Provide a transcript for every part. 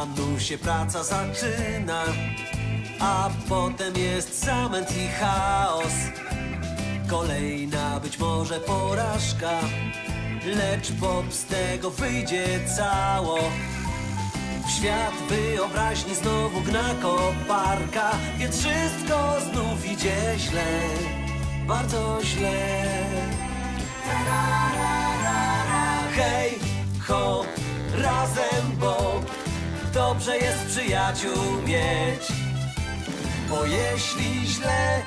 rano się praca zaczyna, a potem jest zamęt i chaos. Kolejna być może porażka, lecz Bob z tego wyjdzie cało. W świat wyobraźni znowu gna koparka, więc wszystko znów idzie źle, bardzo źle. Hej, ho, razem, bo dobrze jest przyjaciół mieć. Bo jeśli źle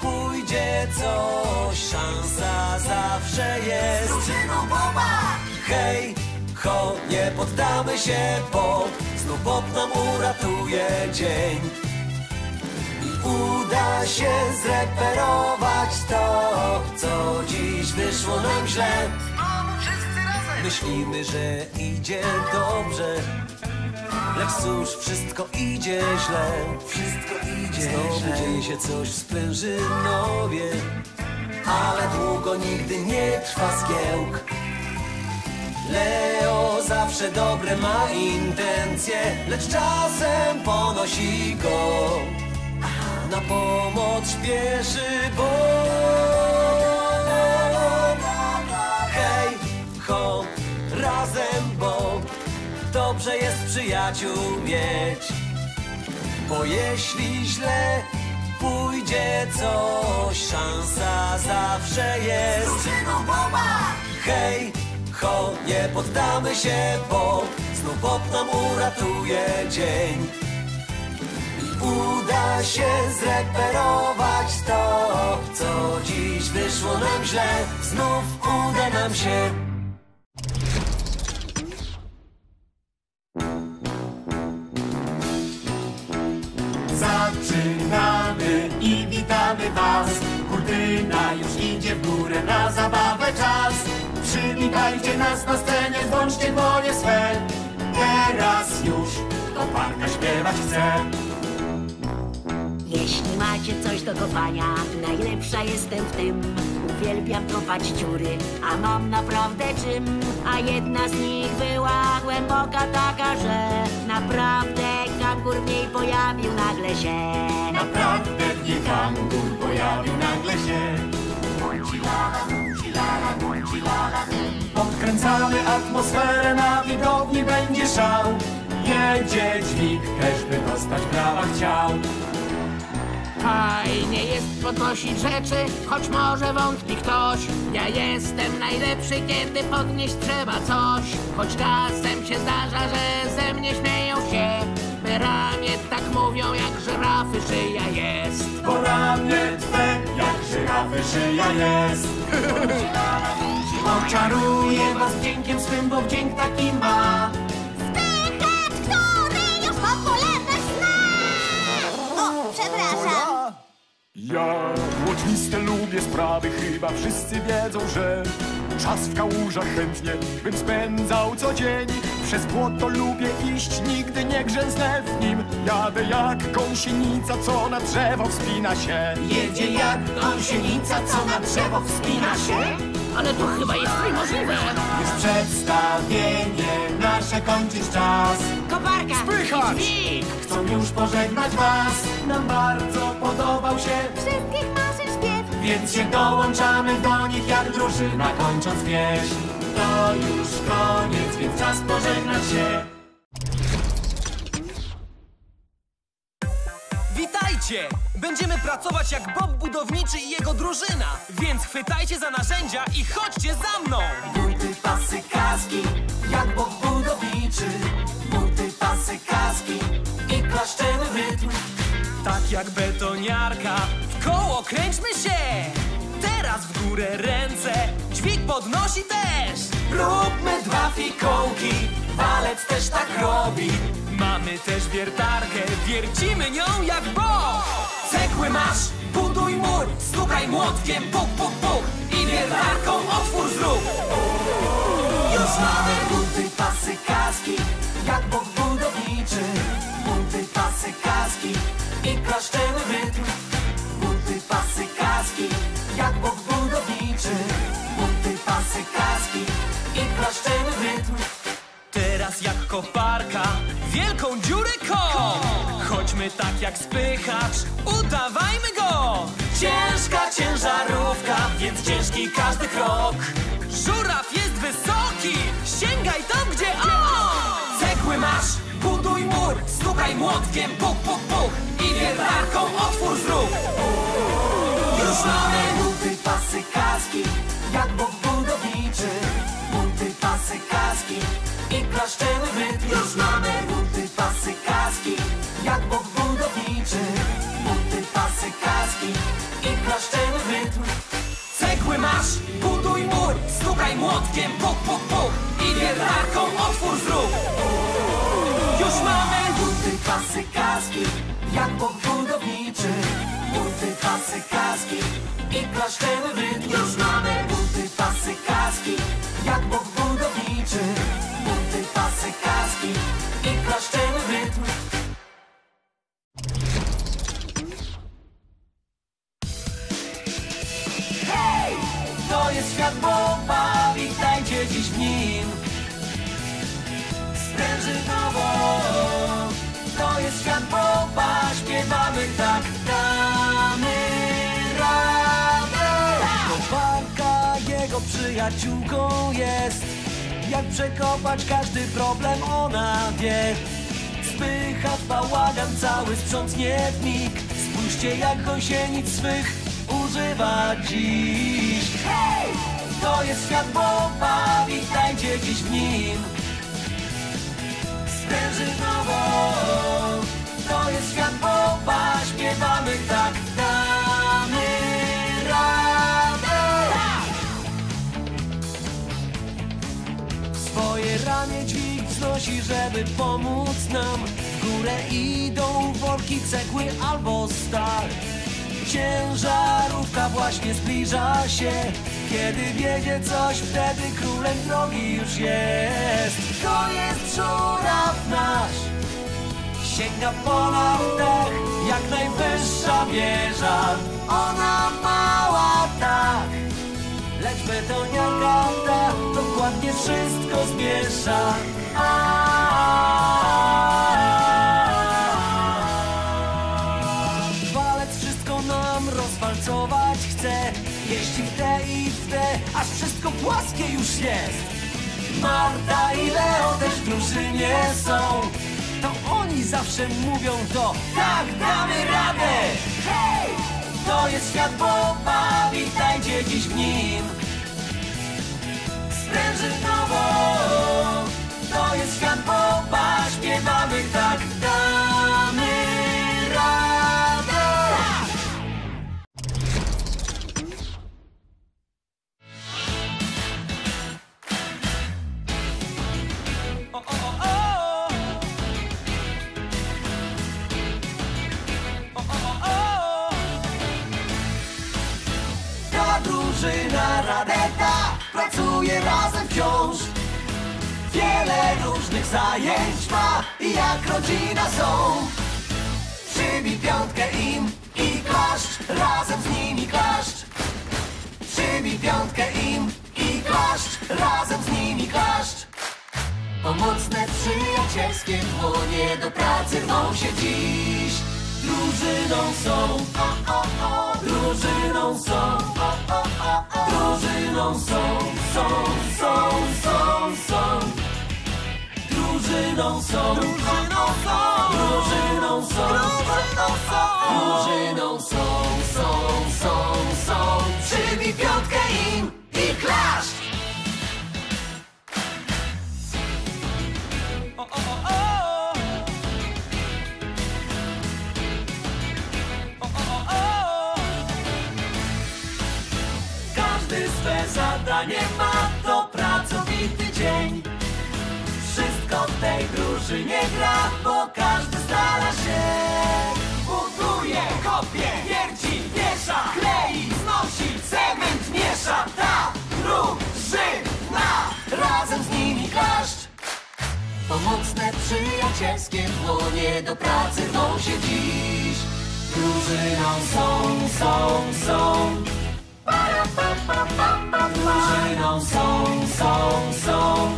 pójdzie coś, szansa zawsze jest. Drużyną Boba! Hej, ho, nie poddamy się, bo znów Bob nam uratuje dzień. I uda się zreperować to, co dziś wyszło nam źle. Znowu wszyscy razem! Myślimy, że idzie dobrze, lecz cóż, wszystko idzie źle. Wszystko idzie Znowu źle. dzieje się coś w sprężynowie, ale długo nigdy nie trwa zgiełk. Leo zawsze dobre ma intencje, lecz czasem ponosi go. Na pomoc śpieszy Bob. Hej, ho, razem, bo dobrze jest przyjaciół mieć. Bo jeśli źle pójdzie coś, szansa zawsze jest. Drużyną Boba! Hej, ho, nie poddamy się, bo znów Bob nam uratuje dzień. I uda się zreperować to, co dziś wyszło nam źle. Znów uda nam się. Na zabawę czas. Przywitajcie nas na scenie, złączcie dłonie swe. Teraz już koparka śpiewać chce. Jeśli macie coś do kopania, najlepsza jestem w tym. Uwielbiam kopać dziury, a mam naprawdę czym. A jedna z nich była głęboka taka, że naprawdę kangur w niej pojawił nagle się. Naprawdę w niej kangur pojawił nagle się. Podkręcamy atmosferę, na widowni będzie szał. Jedzie dźwig, też by dostać brawa chciał. Fajnie jest podnosić rzeczy, choć może wątpi ktoś. Ja jestem najlepszy, kiedy podnieść trzeba coś. Choć czasem się zdarza, że ze mnie śmieją się. Me ramię tak mówią, jak żyrafy szyja jest. Żyrafy szyja jest. Oczaruje was wdziękiem swym, bo wdzięk taki ma. Spychacz, który już popularność zna! O, przepraszam. Ja łoczniste lubię sprawy, chyba wszyscy wiedzą, że czas w kałużach chętnie bym spędzał co dzień. Przez błoto lubię iść, nigdy nie grzęznę w nim. Jadę jak gąsienica, co na drzewo wspina się. Jedzie jak gąsienica, co na drzewo wspina się. Ale to chyba jest niemożliwe. Już przedstawienie nasze kończyć czas. Koparka! Dźwig! Chcą już pożegnać was, nam bardzo podobał Więc się dołączamy do nich jak drużyna kończąc pieśń To już koniec, więc czas pożegnać się Witajcie! Będziemy pracować jak Bob Budowniczy i jego drużyna, więc chwytajcie za narzędzia i chodźcie za mną! Buty, pasy, kaski, jak Bob budowniczy. Buty, pasy, kaski i klaszczemy rytm. Tak jak betoniarka, w koło kręćmy się! Teraz w górę ręce, dźwig podnosi też! Róbmy dwa fikołki, walec też tak robi. Mamy też wiertarkę, wiercimy nią jak Bob! Cegły masz, buduj mur, stukaj młotkiem, puk, puk, puk i wiertarką otwór zrób. Już mamy klaszczemy w rytm. Teraz jak koparka, wielką dziurę kom. Chodźmy tak jak spychacz, udawajmy go. Ciężka ciężarówka, więc ciężki każdy krok. Żuraw jest wysoki, sięgaj tam, gdzie on. Cegły masz, buduj mur, stukaj młotkiem, puk, puk, puk i wiertarką otwór zrób. Już mamy buty, pasy, młotkiem, puk, puk, puk i wiertarką otwór zrób. Już mamy buty, pasy, kaski, jak bok budowniczy. Buty, pasy, kaski i klaszczemy w rytm. Już mamy buty, pasy, kaski, jak bok budowniczy. Buty, pasy, kaski i klaszczemy w rytm. Świat Boba, przyjaciółką jest. Jak przekopać każdy problem ona wie. Spycha bałagan cały sprzątnie w Spójrzcie jak gąsienic swych używa dziś. Hej! To jest świat Boba, witajcie dziś w nim. Sprężynowo. To jest świat popa, śpiewamy tak, Swoje ramię dźwig wznosi, żeby pomóc nam. W górę idą worki, cegły albo stal. Ciężarówka właśnie zbliża się. Kiedy wiedzie coś, wtedy królem drogi już jest. To jest żuraw nasz Sięga ponad dach, jak najwyższa wieża. Ona mała tak. Lecz betoniarka ta dokładnie wszystko zmiesza Walec wszystko nam rozwalcować chce Jeździ w te i w te, aż wszystko płaskie już jest Marta i Leo też w drużynie są To oni zawsze mówią to Tak, damy radę! Hej! To jest świat Boba, witajcie dziś w nim sprężynowo To jest świat Boba, śpiewamy tak, damy pracuje razem wciąż Wiele różnych zajęć ma i jak rodzina są. Przybij piątkę im i klaszcz, razem z nimi klaszcz. Przybij piątkę im i klaszcz, razem z nimi klaszcz. Pomocne, przyjacielskie dłonie do pracy rwą się dziś Drużyną są, drużyną są, drużyną są, są, są, są, są. Drużyną są, drużyną są, drużyną są, drużyną są, są, są, są. Przybij piątkę im i klaszcz! Zadanie ma, to pracowity dzień. Wszystko w tej drużynie gra, bo każdy stara się. Buduje, kopie, wierci, wiesza, klei, znosi, cement miesza. Ta drużyna, razem z nimi klaszcz. Pomocne, przyjacielskie dłonie do pracy rwą się dziś. Drużyną są, są, są. Drużyną są, są, są.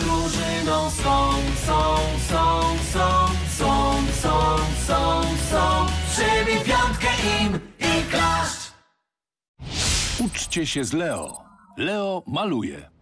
Drużyną są, są, są, są, są, są, są, są. Przybij piątkę im i klaszcz. Uczcie się z Leo. Leo maluje.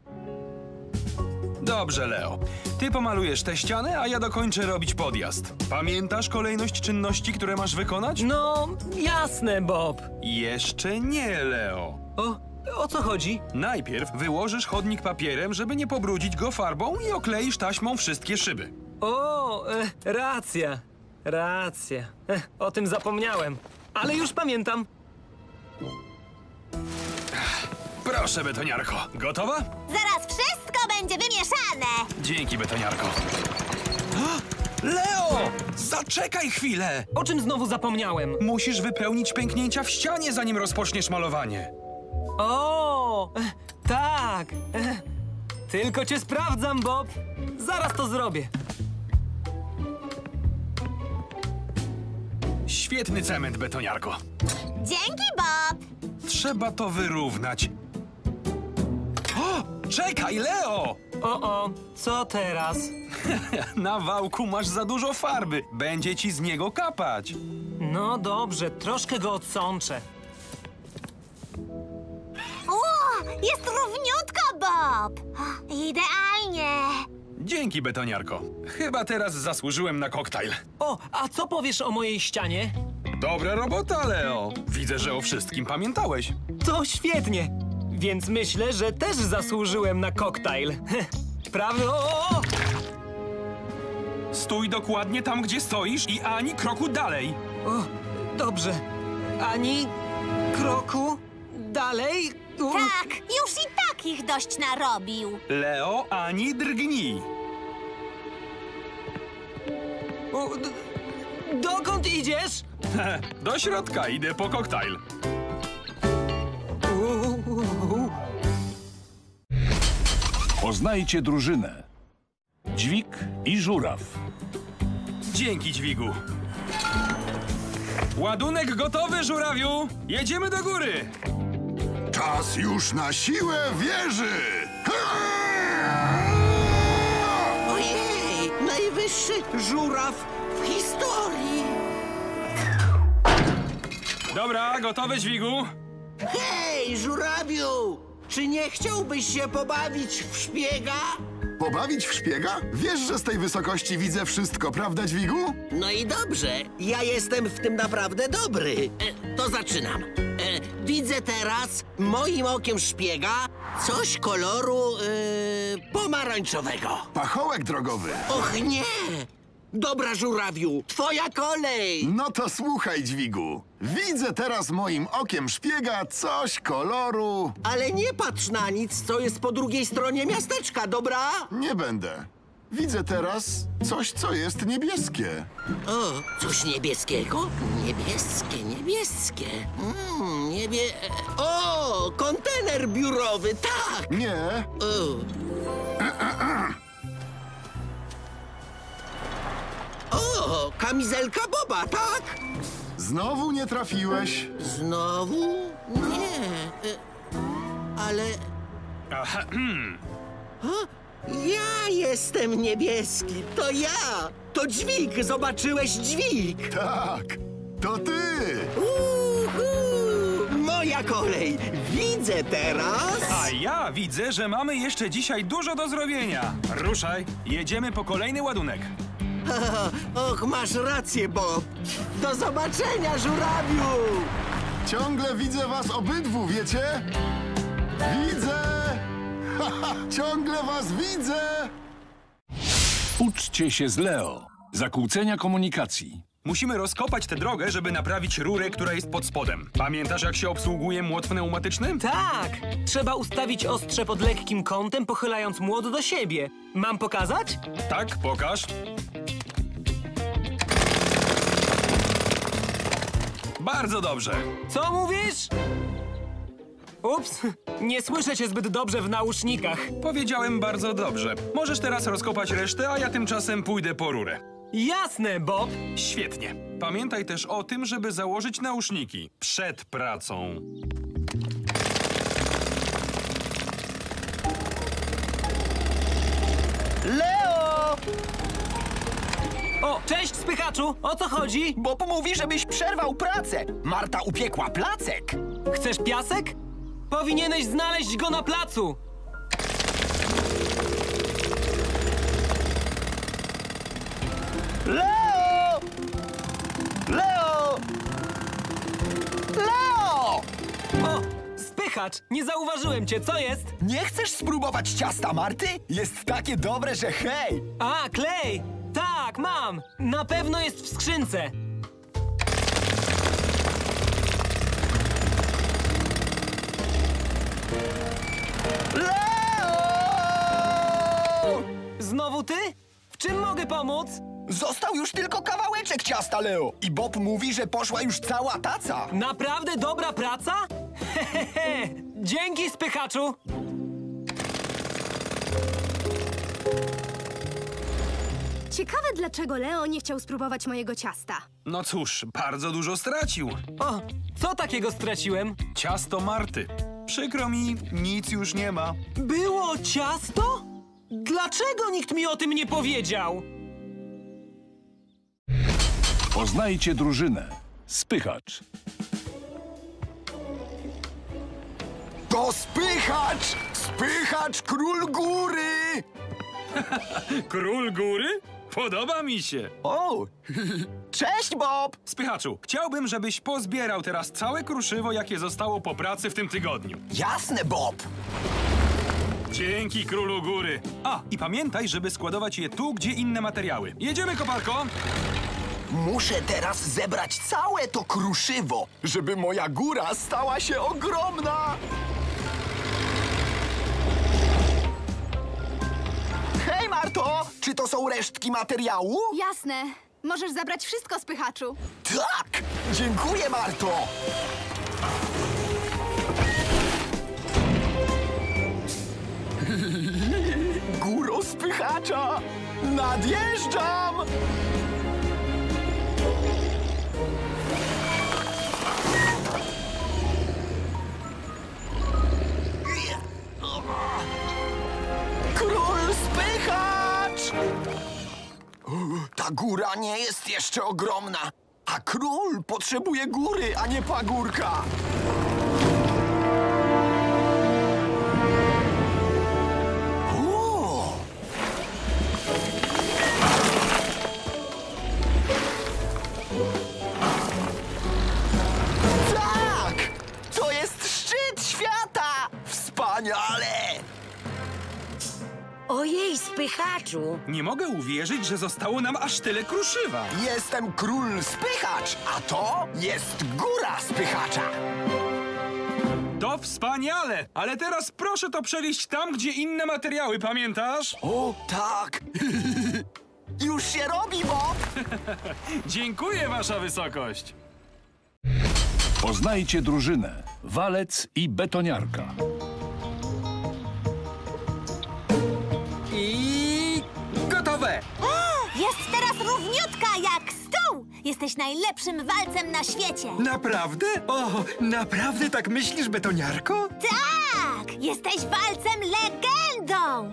Dobrze, Leo. Ty pomalujesz te ściany, a ja dokończę robić podjazd. Pamiętasz kolejność czynności, które masz wykonać? No, jasne, Bob. Jeszcze nie, Leo. O, o co chodzi? Najpierw wyłożysz chodnik papierem, żeby nie pobrudzić go farbą i okleisz taśmą wszystkie szyby. O, e, racja, racja. E, o tym zapomniałem, ale już pamiętam. Proszę, betoniarko. Gotowa? Zaraz wszystko będzie wymieszane. Dzięki, betoniarko. Leo! Zaczekaj chwilę! O czym znowu zapomniałem? Musisz wypełnić pęknięcia w ścianie, zanim rozpoczniesz malowanie. O, e, tak. E, tylko cię sprawdzam, Bob. Zaraz to zrobię. Świetny cement, betoniarko. Dzięki, Bob. Trzeba to wyrównać. Czekaj, Leo! O, o, co teraz? Na wałku masz za dużo farby. Będzie ci z niego kapać. No dobrze, troszkę go odsączę. O, jest równiutko, Bob. Idealnie. Dzięki, betoniarko. Chyba teraz zasłużyłem na koktajl. O, a co powiesz o mojej ścianie? Dobra robota, Leo. Widzę, że o wszystkim pamiętałeś. To świetnie. Więc myślę, że też zasłużyłem na koktajl. Prawda? O! Stój dokładnie tam, gdzie stoisz i ani kroku dalej. o, dobrze. Ani kroku dalej. U, Tak, już i tak ich dość narobił. Leo, ani drgnij. u, dokąd idziesz? Do środka idę po koktajl. Poznajcie drużynę. Dźwig i żuraw. Dzięki, dźwigu. Ładunek gotowy, żurawiu. Jedziemy do góry. Czas już na siłę wieży! Ojej, najwyższy żuraw w historii. Dobra, gotowe, dźwigu. Hej, żurawiu! Czy nie chciałbyś się pobawić w szpiega? Pobawić w szpiega? Wiesz, że z tej wysokości widzę wszystko, prawda, dźwigu? No i dobrze, ja jestem w tym naprawdę dobry. E, to zaczynam. E, widzę teraz moim okiem szpiega coś koloru e, pomarańczowego. Pachołek drogowy. Och nie! Dobra, żurawiu, twoja kolej! No to słuchaj, dźwigu. Widzę teraz moim okiem szpiega coś koloru. Ale nie patrz na nic, co jest po drugiej stronie miasteczka, dobra? Nie będę. Widzę teraz coś, co jest niebieskie. O, coś niebieskiego? Niebieskie, niebieskie. Mm, niebie... O, kontener biurowy, tak! Nie, O. O, kamizelka Boba, tak? znowu nie trafiłeś. Znowu? Nie. e, Ale Aha, ja jestem niebieski, to ja! To dźwig, zobaczyłeś dźwig! Tak, to ty. Uhu! Moja kolej! Widzę teraz! A ja widzę, że mamy jeszcze dzisiaj dużo do zrobienia. Ruszaj, jedziemy po kolejny ładunek. Och, masz rację, Bob! Do zobaczenia, żurawiu! Ciągle widzę was obydwu, wiecie? Widzę! Haha, ciągle was widzę! Uczcie się z Leo. Zakłócenia komunikacji. Musimy rozkopać tę drogę, żeby naprawić rurę, która jest pod spodem. Pamiętasz, jak się obsługuje młot pneumatyczny? Tak! Trzeba ustawić ostrze pod lekkim kątem, pochylając młot do siebie. Mam pokazać? Tak, pokaż. Bardzo dobrze. Co mówisz? Ups, nie słyszę cię zbyt dobrze w nausznikach. Powiedziałem bardzo dobrze. Możesz teraz rozkopać resztę, a ja tymczasem pójdę po rurę. Jasne, Bob. Świetnie. Pamiętaj też o tym, żeby założyć nauszniki przed pracą. Leo! O, cześć, spychaczu! O co chodzi? Bob mówi, żebyś przerwał pracę. Marta upiekła placek. Chcesz piasek? Powinieneś znaleźć go na placu! Leo! Leo! Leo! O! Spychacz! Nie zauważyłem cię, co jest? Nie chcesz spróbować ciasta Marty? Jest takie dobre, że hej! A, klej! Tak, mam! Na pewno jest w skrzynce! Leo! Znowu ty? W czym mogę pomóc? Został już tylko kawałeczek ciasta, Leo. I Bob mówi, że poszła już cała taca. Naprawdę dobra praca? Hehehe! Dzięki, spychaczu! Ciekawe, dlaczego Leo nie chciał spróbować mojego ciasta. No cóż, bardzo dużo stracił. O, co takiego straciłem? Ciasto Marty. Przykro mi, nic już nie ma. Było ciasto? Dlaczego nikt mi o tym nie powiedział? Poznajcie drużynę. Spychacz. To spychacz! Spychacz król góry! Król góry? Podoba mi się. O! Cześć, Bob! Spychaczu, chciałbym, żebyś pozbierał teraz całe kruszywo, jakie zostało po pracy w tym tygodniu. Jasne, Bob! Dzięki królu góry. A, i pamiętaj, żeby składować je tu, gdzie inne materiały. Jedziemy, koparko! Muszę teraz zebrać całe to kruszywo, żeby moja góra stała się ogromna! Czy to są resztki materiału? Jasne. Możesz zabrać wszystko, spychaczu. Tak! Dziękuję, Marto! Góro spychacza! Nadjeżdżam! Ta góra nie jest jeszcze ogromna, a król potrzebuje góry, a nie pagórka. Ojej, spychaczu! Nie mogę uwierzyć, że zostało nam aż tyle kruszywa. Jestem król spychacz, a to jest góra spychacza. To wspaniale! Ale teraz proszę to przenieść tam, gdzie inne materiały, pamiętasz? O, tak. Już się robi, Bob. Dziękuję, wasza wysokość. Poznajcie drużynę. Walec i betoniarka. Jesteś najlepszym walcem na świecie! Naprawdę? O, naprawdę tak myślisz, betoniarko? Tak! Jesteś walcem legendą!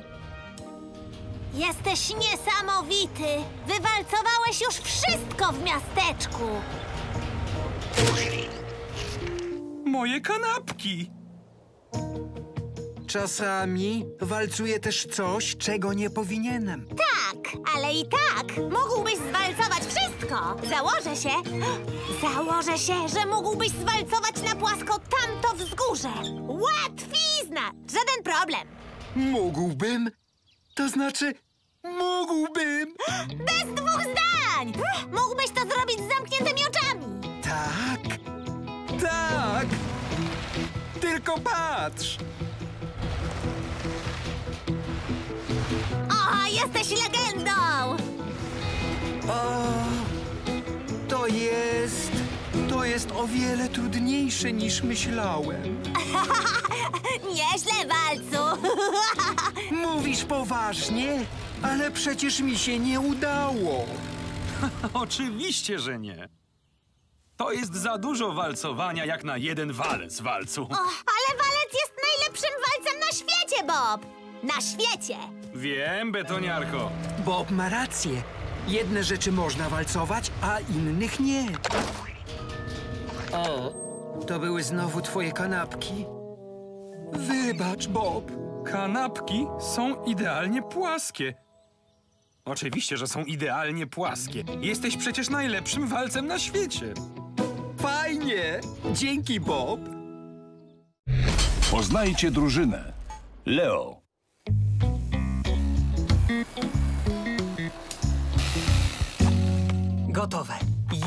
Jesteś niesamowity! Wywalcowałeś już wszystko w miasteczku! Moje kanapki. Czasami walcuję też coś, czego nie powinienem. Tak, ale i tak mógłbyś zwalcować wszystko! Założę się, założę się, że mógłbyś zwalcować na płasko tamto wzgórze! Łatwizna! Żaden problem! Mógłbym? To znaczy, mógłbym! Bez dwóch zdań! Mógłbyś to zrobić z zamkniętymi oczami! Tak, tak! Tylko patrz! O, jesteś legendą! O, to jest... To jest o wiele trudniejsze niż myślałem. Nieźle, walcu! Mówisz poważnie? Ale przecież mi się nie udało. Oczywiście, że nie. To jest za dużo walcowania jak na jeden walec walcu. O, ale walec jest najlepszym walcem na świecie, Bob! Na świecie! Wiem, betoniarko. Bob ma rację. Jedne rzeczy można walcować, a innych nie. O, to były znowu twoje kanapki. Wybacz, Bob. Kanapki są idealnie płaskie. Oczywiście, że są idealnie płaskie. Jesteś przecież najlepszym walcem na świecie. Fajnie. Dzięki, Bob. Poznajcie drużynę. Leo, Gotowe.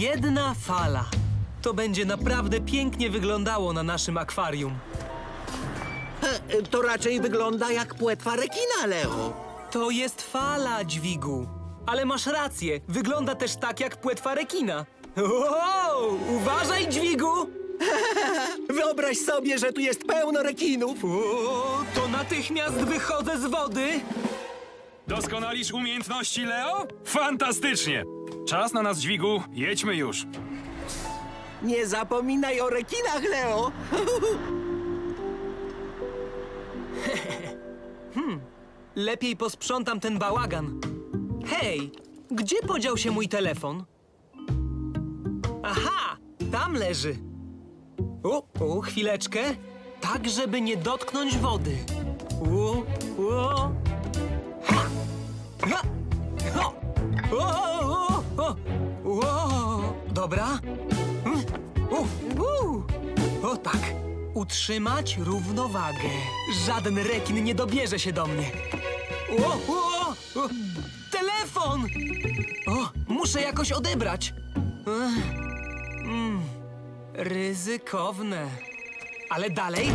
Jedna fala. To będzie naprawdę pięknie wyglądało na naszym akwarium. To raczej wygląda jak płetwa rekina, Leo. To jest fala, dźwigu. Ale masz rację, wygląda też tak jak płetwa rekina. Wow, uważaj, dźwigu! Wyobraź sobie, że tu jest pełno rekinów. O, to natychmiast wychodzę z wody. Doskonalisz umiejętności, Leo? Fantastycznie! Czas na nas, dźwigu. Jedźmy już. Nie zapominaj o rekinach, Leo. Lepiej posprzątam ten bałagan. Hej, gdzie podział się mój telefon? Aha, tam leży. O, o, chwileczkę. Tak, żeby nie dotknąć wody. O, o. Ha! Ha! Ho! O, o, o, Ło, dobra. Mm, u, u. O tak. Utrzymać równowagę. Żaden rekin nie dobierze się do mnie. Ło, ło, o, telefon! O, muszę jakoś odebrać. Mm, ryzykowne. Ale dalej.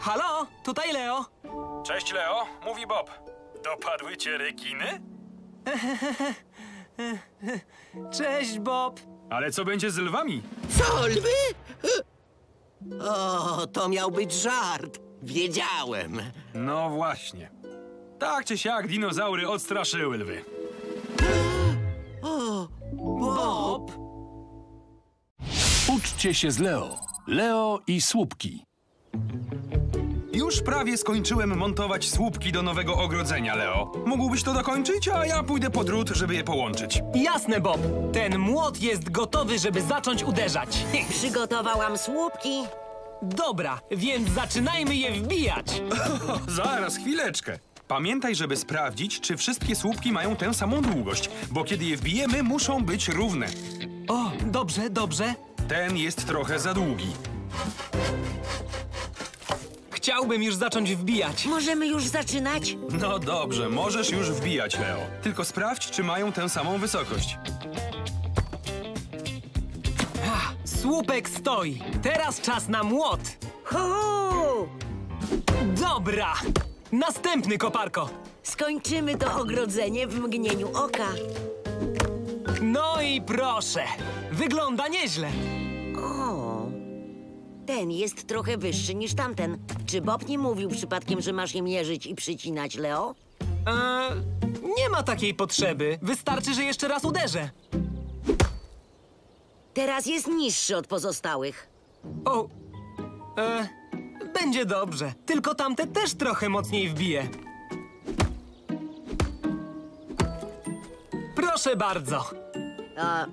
Halo, tutaj Leo. Cześć, Leo. Mówi Bob. Dopadły cię rekiny? Cześć, Bob. Ale co będzie z lwami? Co, lwy? O, to miał być żart. Wiedziałem. No właśnie. Tak czy siak dinozaury odstraszyły lwy. Bob. uczcie się z Leo. Leo i słupki. Już prawie skończyłem montować słupki do nowego ogrodzenia, Leo. Mógłbyś to dokończyć, a ja pójdę po drut, żeby je połączyć. Jasne, Bob. Ten młot jest gotowy, żeby zacząć uderzać. Przygotowałam słupki. Dobra, więc zaczynajmy je wbijać. Zaraz, chwileczkę. Pamiętaj, żeby sprawdzić, czy wszystkie słupki mają tę samą długość, bo kiedy je wbijemy, muszą być równe. O, dobrze, dobrze. Ten jest trochę za długi. Chciałbym już zacząć wbijać. Możemy już zaczynać? No dobrze, możesz już wbijać, Leo. Tylko sprawdź, czy mają tę samą wysokość. Ah, Słupek stoi. Teraz czas na młot. Hu! Dobra. Następny koparko. Skończymy to ogrodzenie w mgnieniu oka. No i proszę. Wygląda nieźle. O, ten jest trochę wyższy niż tamten. Czy Bob nie mówił przypadkiem, że masz je mierzyć i przycinać, Leo? Eee, nie ma takiej potrzeby. Wystarczy, że jeszcze raz uderzę. Teraz jest niższy od pozostałych. O, e, będzie dobrze. Tylko tamte też trochę mocniej wbije. Proszę bardzo. A,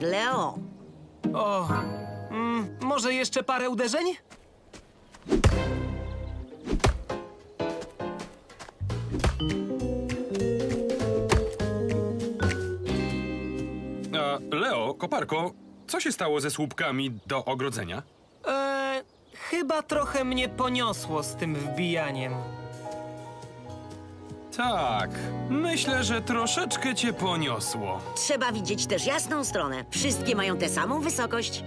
Leo, O, mm, może jeszcze parę uderzeń? Koparko, co się stało ze słupkami do ogrodzenia? E, chyba trochę mnie poniosło z tym wbijaniem. Tak, myślę, że troszeczkę cię poniosło. trzeba widzieć też jasną stronę. Wszystkie mają tę samą wysokość.